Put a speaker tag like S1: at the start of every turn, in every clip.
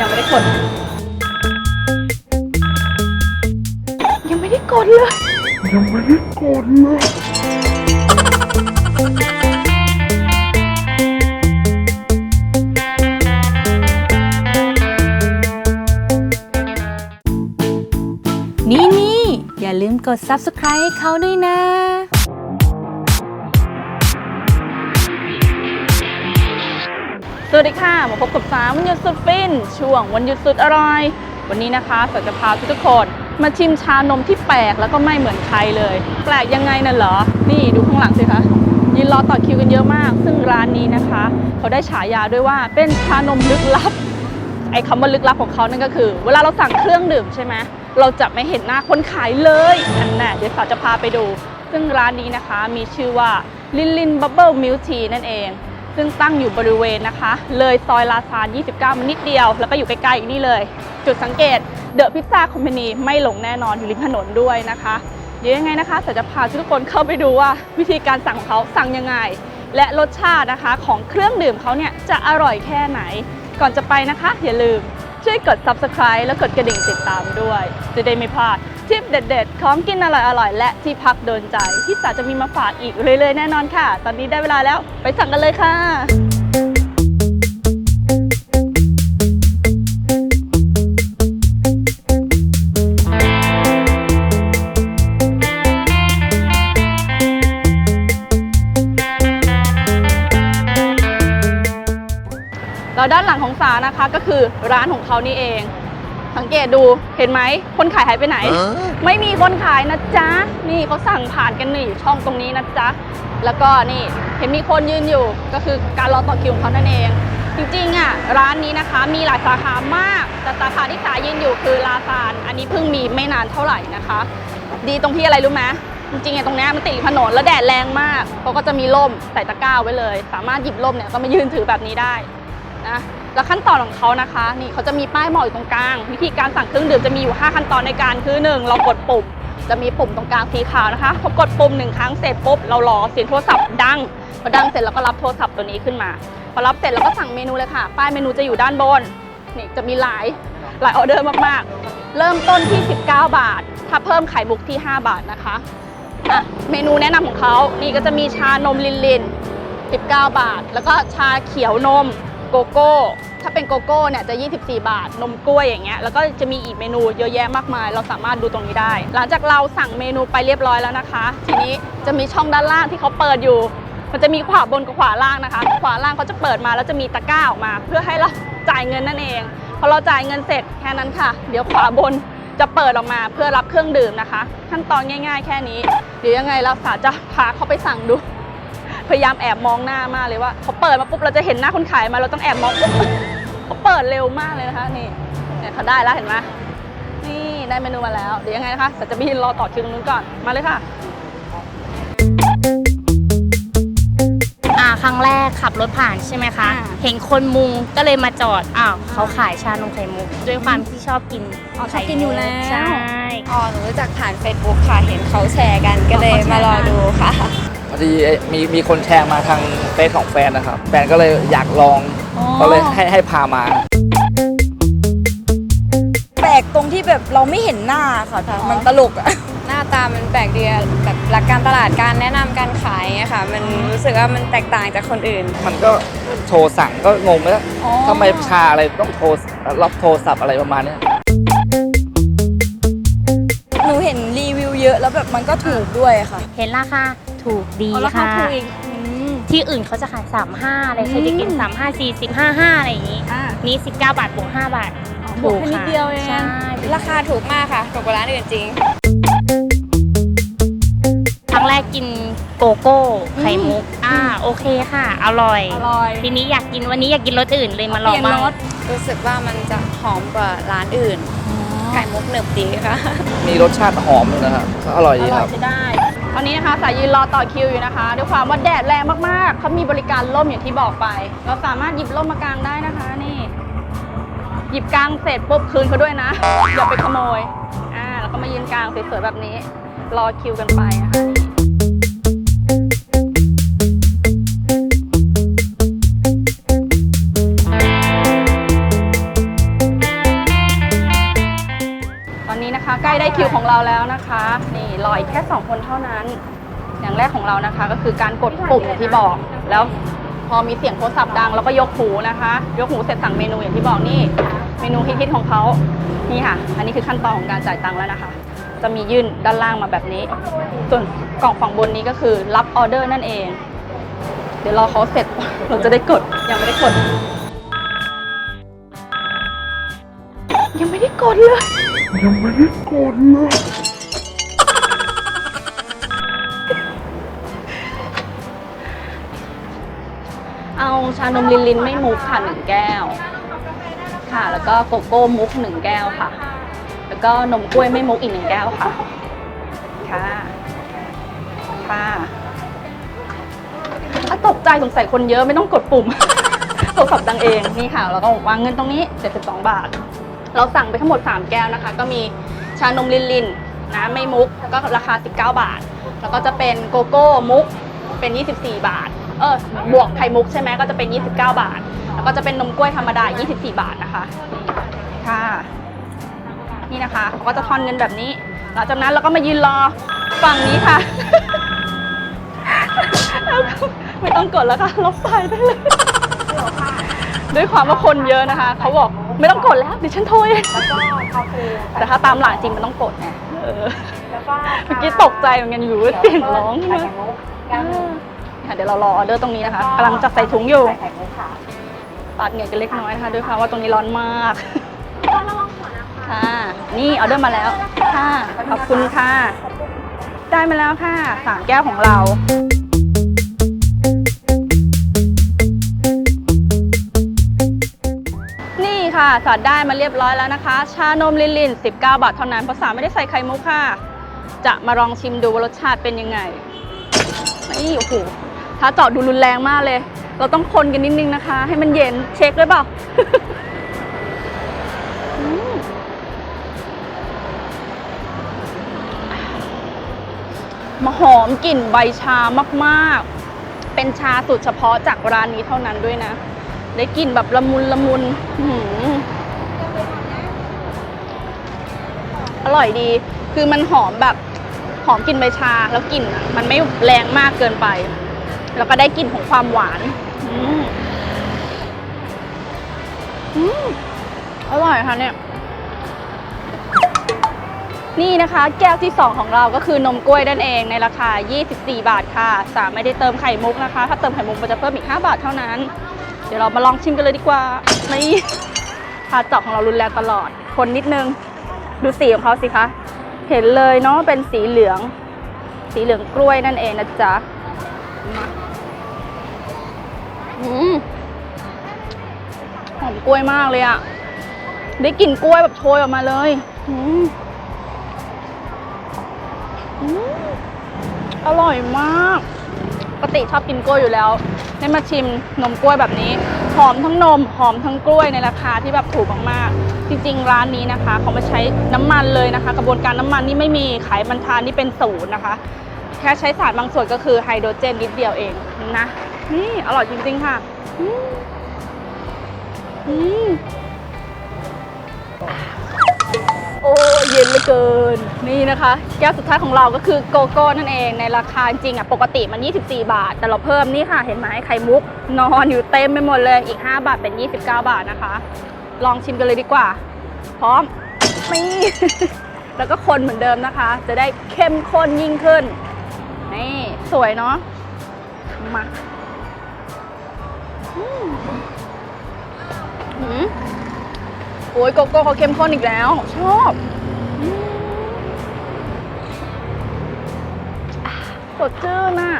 S1: ยังไม่ได้กด ยังไม่ได้กดเลย
S2: ยังไม่ได้กดเลย
S1: นี่นี่อย่าลืมกด subscribe ให้เขาด้วยนะ สวัสดีค่ะ มาพบกับสามวันหยุดสุดฟิน ช่วงวันหยุดสุดอร่อย วันนี้นะคะสัจจะพาทุกคนมาชิมชานมที่แปลกแล้วก็ไม่เหมือนใครเลย แปลกยังไงน่ะเหรอ นี่ดูข้างหลังสิคะยืนรอต่อคิวกันเยอะมาก ซึ่งร้านนี้นะคะ เขาได้ฉายาด้วยว่าเป็นชานมลึกลับ ไอ้คำว่าลึกลับของเขานั่นก็คือ เวลาเราสั่งเครื่องดื่มใช่ไหมเราจะไม่เห็นหน้าคนขายเลยอันน่ะเดี๋ยวสาวจะพาไปดู ซึ่งร้านนี้นะคะมีชื่อว่าลินลินบับเบิลมิลทีนั่นเอง ซึ่งตั้งอยู่บริเวณนะคะ เลยซอยลาซาน 29มานิดเดียว แล้วก็อยู่ใกล้ๆอีกนี่เลย จุดสังเกตเดอะพิซซ่าคอมพานีไม่หลงแน่นอนอยู่ริมถนนด้วยนะคะ เดี๋ยวยังไงนะคะสาจะพาทุกคนเข้าไปดูว่าวิธีการสั่งของเขาสั่งยังไง และรสชาตินะคะของเครื่องดื่มเขาเนี่ยจะอร่อยแค่ไหน ก่อนจะไปนะคะ อย่าลืมช่วยกด subscribe แล้วกดกระดิ่งติดตามด้วย จะได้ไม่พลาด ทริปเด็ดๆ ของกินอร่อยๆ และที่พักโดนใจ ที่สาจะมีมาฝากอีกเรื่อยๆ แน่นอนค่ะ ตอนนี้ได้เวลาแล้วไปสั่งกันเลยค่ะ แล้วด้านหลังของสานะคะก็คือร้านของเขานี่เอง สังเกตดูเห็นไหมคนขายหายไปไหน ไม่มีคนขายนะจ๊ะนี่เขาสั่งผ่านกันนี่ช่องตรงนี้นะจ๊ะแล้วก็นี่เห็นมีคนยืนอยู่ก็คือการรอต่อคิวของเขานั่นเอง จริงๆอะร้านนี้นะคะมีหลายสาขามากแต่สาขาที่สายืนอยู่คือลาซานอันนี้เพิ่งมีไม่นานเท่าไหร่นะคะ ดีตรงที่อะไรรู้ไหมจริงๆอะตรงเนี้ยมันติดริมถนนแล้วแดดแรงมากเขาก็จะมีร่มใส่ตะกร้าไว้เลย สามารถหยิบร่มเนี่ยก็มายืนถือแบบนี้ได้นะ แล้วขั้นตอนของเขานะคะ นี่เขาจะมีป้ายบอกอยู่ตรงกลาง วิธีการสั่งเครื่องดื่มจะมีอยู่ 5 ขั้นตอนในการคือ 1 เรากดปุ่ม จะมีปุ่มตรงกลางสีขาวนะคะพอกดปุ่มหนึ่งครั้งเสร็จปุ๊บเรารอเสียงโทรศัพท์ดังพอดังเสร็จเราก็รับโทรศัพท์ตัวนี้ขึ้นมาพอรับเสร็จเราก็สั่งเมนูเลยค่ะ ป้ายเมนูจะอยู่ด้านบนนี่จะมีหลายหลายออเดอร์มากๆ เริ่มต้นที่ 19 บาท ถ้าเพิ่มไข่มุกที่ 5 บาทนะคะอะเมนูแนะนำของเขานี่ก็จะมีชานมลินลิน 19 บาท แล้วก็ชาเขียวนม โกโก้ ถ้าเป็นโกโก้เนี่ยจะ 24 บาท นมกล้วยอย่างเงี้ย แล้วก็จะมีอีกเมนูเยอะแยะมากมาย เราสามารถดูตรงนี้ได้ หลังจากเราสั่งเมนูไปเรียบร้อยแล้วนะคะ ทีนี้จะมีช่องด้านล่างที่เขาเปิดอยู่ มันจะมีขวาบนกับขวาล่างนะคะ ขวาล่างเขาจะเปิดมาแล้วจะมีตะกร้าออกมา เพื่อให้เราจ่ายเงินนั่นเอง พอเราจ่ายเงินเสร็จแค่นั้นค่ะ เดี๋ยวขวาบนจะเปิดออกมาเพื่อรับเครื่องดื่มนะคะ ขั้นตอนง่าย ๆ แค่นี้ เดี๋ยวยังไงเราสาจะพาเขาไปสั่งดู พยายามแอบมองหน้ามากเลยว่าเขาเปิดมาปุ๊บเราจะเห็นหน้าคนขายมาเราต้องแอบมองปุ๊บเขาเปิดเร็วมากเลยนะคะนี่เนี่ยเขาได้แล้วเห็นไหมนี่ได้เมนูมาแล้วเดี๋ยวยังไงนะคะแต่จะไปยืนรอต่อคิวตรงนู้นก่อนมาเลยค่ะ
S3: อ่าครั้งแรกขับรถผ่านใช่ไหมคะ
S1: อ่า
S3: เห็นคนมุงก็เลยมาจอดอ้าวเขาขายชานมไข่มุกด้วยความที่ชอบกิน
S1: อ๋อชอบกินอยู่แล้ว
S3: ใช่
S4: อ๋อหนูรู้จักผ่าน Facebook ค่ะ เห็นเขาแชร์กันก็เลย
S1: อ๋อเขาแชร์
S4: มารอดูค่ะ
S5: พอดีมีมีคนแชร์มาทางเฟซของแฟนนะครับ แฟนก็เลยอยากลอง
S1: อ๋อ
S5: ก็เลยให้ให้พามา
S6: แปลกตรงที่แบบเราไม่เห็นหน้าค่ะค่ะ มันตลกอะ
S4: หน้าตามันแปลกดีอะแบบหลักการตลาดการแนะนำการขายอะค่ะ มันรู้สึกว่ามันแตกต่างจากคนอื่น
S5: มันก็โทรสั่งก็งงไปแล้ว
S1: อ๋อ
S5: ทำไมชาอะไรต้องโทรรับโทรศัพท์อะไรประมาณเนี้ย
S6: หนูเห็นรีวิวเยอะแล้วแบบมันก็ถูกด้วยค่ะ
S3: เห็นราคา ถูกดี
S1: อ๋อราคา
S3: ค่ะ
S1: ถูกอีกอืม
S3: ที่อื่นเขาจะขาย 35อะไรเคยจะกิน
S1: อืม
S3: 35 40 55 อะไรอย่างนี้
S1: อ่า
S3: นี่ 19 บาทบวก5บาท
S1: บวกแค่นิดเดียวเอง
S3: ใช่
S4: ราคาถูกมากค่ะถูกกว่าร้านอื่นจริง
S3: ครั้งแรกกินโกโก้ไข่มุก อ่าโอเคค่ะ อร่อย
S1: อร่อย
S3: ทีนี้อยากกินวันนี้อยากกินรสอื่นเลยมาลอง
S1: เปลี่ยน
S3: บ้าง
S1: รส
S4: รู้สึกว่ามันจะหอมกว่าร้านอื่น ไข่มุกหนึบดีค่ะ
S5: มีรสชาติหอมอยู่นะครับก็อร่อย
S1: อ
S5: ดี
S1: ร่
S5: ค
S1: อย
S5: รับ
S1: จะได้ ตอนนี้นะคะสายยืนรอต่อคิวอยู่นะคะด้วยความว่าแดดแรงมากๆเขามีบริการร่มอย่างที่บอกไป เราสามารถหยิบร่มมากางได้นะคะนี่ หยิบกางเสร็จปุ๊บคืนเขาด้วยนะอย่าไปขโมยอ่าแล้วก็มายืนกางสวยๆแบบนี้ รอคิวกันไปนะคะ ของเราแล้วนะคะ นี่รออีกแค่ 2 คนเท่านั้น อย่างแรกของเรานะคะ ก็คือการกดปุ่มอย่างที่บอกแล้วพอมีเสียงโทรศัพท์ดังแล้วก็ยกหูนะคะ ยกหูเสร็จสั่งเมนูอย่างที่บอกนี่ เมนูฮิตๆของเขานี่ค่ะ อันนี้คือขั้นตอนของการจ่ายตังค์แล้วนะคะ จะมียื่นด้านล่างมาแบบนี้ ส่วนกล่องฝั่งบนนี้ก็คือรับออเดอร์นั่นเอง เดี๋ยวรอเขาเสร็จเราจะได้กดยังไม่ได้กด ยังไม่ได้กดเลย
S2: ยังไม่ได้กดเลย
S1: เอาชานมลินลินไม่มุกค่ะหนึ่งแก้ว ค่ะ แล้วก็โกโก้มุกหนึ่งแก้วค่ะ แล้วก็นมกล้วยไม่มุกอีกหนึ่งแก้วค่ะ ค่ะ ค่ะอะตกใจสงสัยคนเยอะไม่ต้องกดปุ่มโทรศัพท์ดังเองนี่ค่ะ แล้วก็วางเงินตรงนี้ 72 บาท เราสั่งไปทั้งหมด 3 แก้วนะคะ ก็มีชานมลินลินนะไม่มุกก็ราคา 19 บาท แล้วก็จะเป็นโกโก้มุกเป็น 24 บาท เออบวกไข่มุกใช่ไหมก็จะเป็น 29 บาท แล้วก็จะเป็นนมกล้วยธรรมดา 24 บาทนะคะค่ะนี่นะคะเขาก็จะทอนเงินแบบนี้หลังจากนั้นเราก็มายืนรอฝั่งนี้ค่ะไม่ต้องกดแล้วค่ะลบสายได้เลยด้วยความว่าคนเยอะนะคะ เขาบอก ไม่ต้องกดแล้วเดี๋ยวฉันโทรเองแต่ถ้าตามหลังจริงมันต้องกดไงเออเมื่อกี้ตกใจเหมือนกันอยู่เสียงร้องมาเออค่ะเดี๋ยวเรารอออเดอร์ตรงนี้นะคะกำลังจัดใส่ถุงอยู่ปาดเหงื่อกันเล็กน้อยนะคะด้วยความว่าตรงนี้ร้อนมากค่ะนี่ออเดอร์มาแล้วค่ะขอบคุณค่ะ ได้มาแล้วค่ะสามแก้วของเรา ค่ะสัดได้มาเรียบร้อยแล้วนะคะ ชานมลินลิน 19 บาทเท่านั้นภาษาไม่ได้ใส่ไข่มุกค่ะ จะมาลองชิมดูว่ารสชาติเป็นยังไงนี่โอ้โหถ้าเจาะดูรุนแรงมากเลย เราต้องคนกันนิดนึงนะคะ ให้มันเย็นเช็คด้วยเปล่ามมาหอมกลิ่นใบชามากๆ เป็นชาสูตรเฉพาะจากร้านนี้เท่านั้นด้วยนะ ได้กลิ่นแบบละมุนละมุนอร่อยดี คือมันหอมแบบหอมกลิ่นใบชาแล้วกลิ่นมันไม่แรงมากเกินไป แล้วก็ได้กลิ่นของความหวานอืมอืมอร่อยค่ะเนี่ย นี่นะคะ แก้วที่ 2 ของเราก็คือนมกล้วยนั่นเองในราคา 24 บาทค่ะ สามไม่ได้เติมไข่มุกนะคะ ถ้าเติมไข่มุกมันจะเพิ่มอีก 5 บาทเท่านั้น เดี๋ยวเรามาลองชิมกันเลยดีกว่า นี่พาเจาะของเรารุนแรงตลอด คนนิดนึง ดูสีของเขาสิคะ เห็นเลยเนาะเป็นสีเหลือง สีเหลืองกล้วยนั่นเองนะจ๊ะหอมกล้วยมากเลยอะได้กลิ่นกล้วยแบบโชยออกมาเลยอร่อยมาก ปกติชอบกินกล้วยอยู่แล้ว ได้มาชิมนมกล้วยแบบนี้หอมทั้งนมหอมทั้งกล้วยในราคาที่แบบถูกมากๆ จริง ๆ ร้านนี้นะคะเขาไม่ใช้น้ำมันเลยนะคะ กระบวนการน้ำมันนี่ไม่มีไขมันทานนี่เป็นศูนย์นะคะ แค่ใช้สารบางส่วนก็คือไฮโดรเจนนิดเดียวเองนะนี่อร่อยจริงๆค่ะ อืม เย็นเหลือเกิน นี่นะคะ แก้วสุดท้ายของเราก็คือโกโก้นั่นเองในราคาจริงอะปกติมัน 24 บาท แต่เราเพิ่มนี่ค่ะเห็นไหมไข่มุก นอนอยู่เต็มไปหมดเลยอีก 5 บาทเป็น 29 บาทนะคะ ลองชิมกันเลยดีกว่า พร้อมนี่ แล้วก็คนเหมือนเดิมนะคะ จะได้เข้มข้นยิ่งขึ้น นี่สวยเนาะมาอืมอืมโอ้ยโกโก้เขาเข้มข้นอีกแล้ว ชอบ สดชื่นน่ะ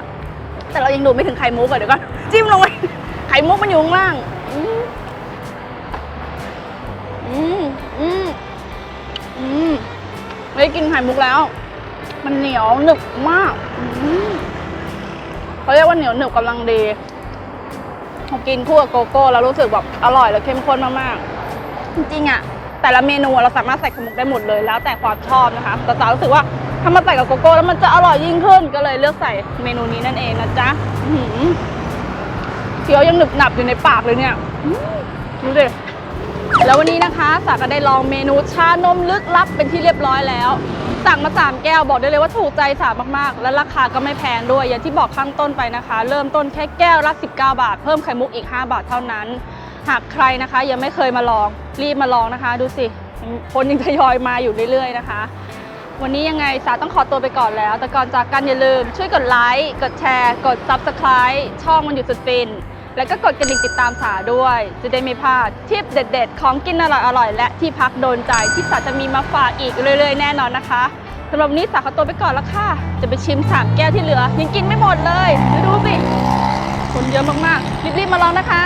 S1: แต่เรายังดูไม่ถึงไข่มุกอะเดี๋ยวก่อนจิ้มลงไปไข่มุกมันอยู่ข้างล่าง อืมอืมอืมอืมได้กินไข่มุกแล้ว มันเหนียวหนึบมากอืมเขาเรียกว่าเหนียวหนึบกำลังดีพอกินคู่กับโกโก้แล้วรู้สึกแบบอร่อยและเข้มข้นมากๆจริงๆอะแต่ละเมนูเราสามารถใส่ไข่มุกได้หมดเลยแล้วแต่ความชอบนะคะแต่จ๋ารู้สึกว่า ถ้ามาใส่กับโกโก้แล้วมันจะอร่อยยิ่งขึ้นก็เลยเลือกใส่เมนูนี้นั่นเองนะจ๊ะเคี้ยวยังหนึบหนับอยู่ในปากเลยเนี่ยดูดิแล้ววันนี้นะคะสาก็ได้ลองเมนูชานมลึกลับเป็นที่เรียบร้อยแล้ว สั่งมา 3 แก้วบอกได้เลยว่าถูกใจสามากๆ และราคาก็ไม่แพงด้วย อย่างที่บอกข้างต้นไปนะคะ เริ่มต้นแค่แก้วละ19 บาท เพิ่มไข่มุกอีก 5 บาทเท่านั้น หากใครนะคะ ยังไม่เคยมาลองรีบมาลองนะคะ ดูสิคนยังทยอยมาอยู่เรื่อยๆนะคะ วันนี้ยังไงสาต้องขอตัวไปก่อนแล้ว แต่ก่อนจากกันอย่าลืม ช่วยกดไลค์ กดแชร์ กด Subscribe ช่องมันอยู่สุดฟิน แล้วก็กดกระดิ่งติดตามสาด้วย จะได้ไม่พลาดทิปเด็ด ๆ ของกินอร่อยๆและที่พักโดนใจที่สาจะมีมาฝากอีกเรื่อยๆ แน่นอนนะคะสำหรับวันนี้สาขอตัวไปก่อนแล้วค่ะ จะไปชิมสามแก้วที่เหลือ ยังกินไม่หมดเลยดูสิคนเยอะมากๆรีบๆมาลองนะคะ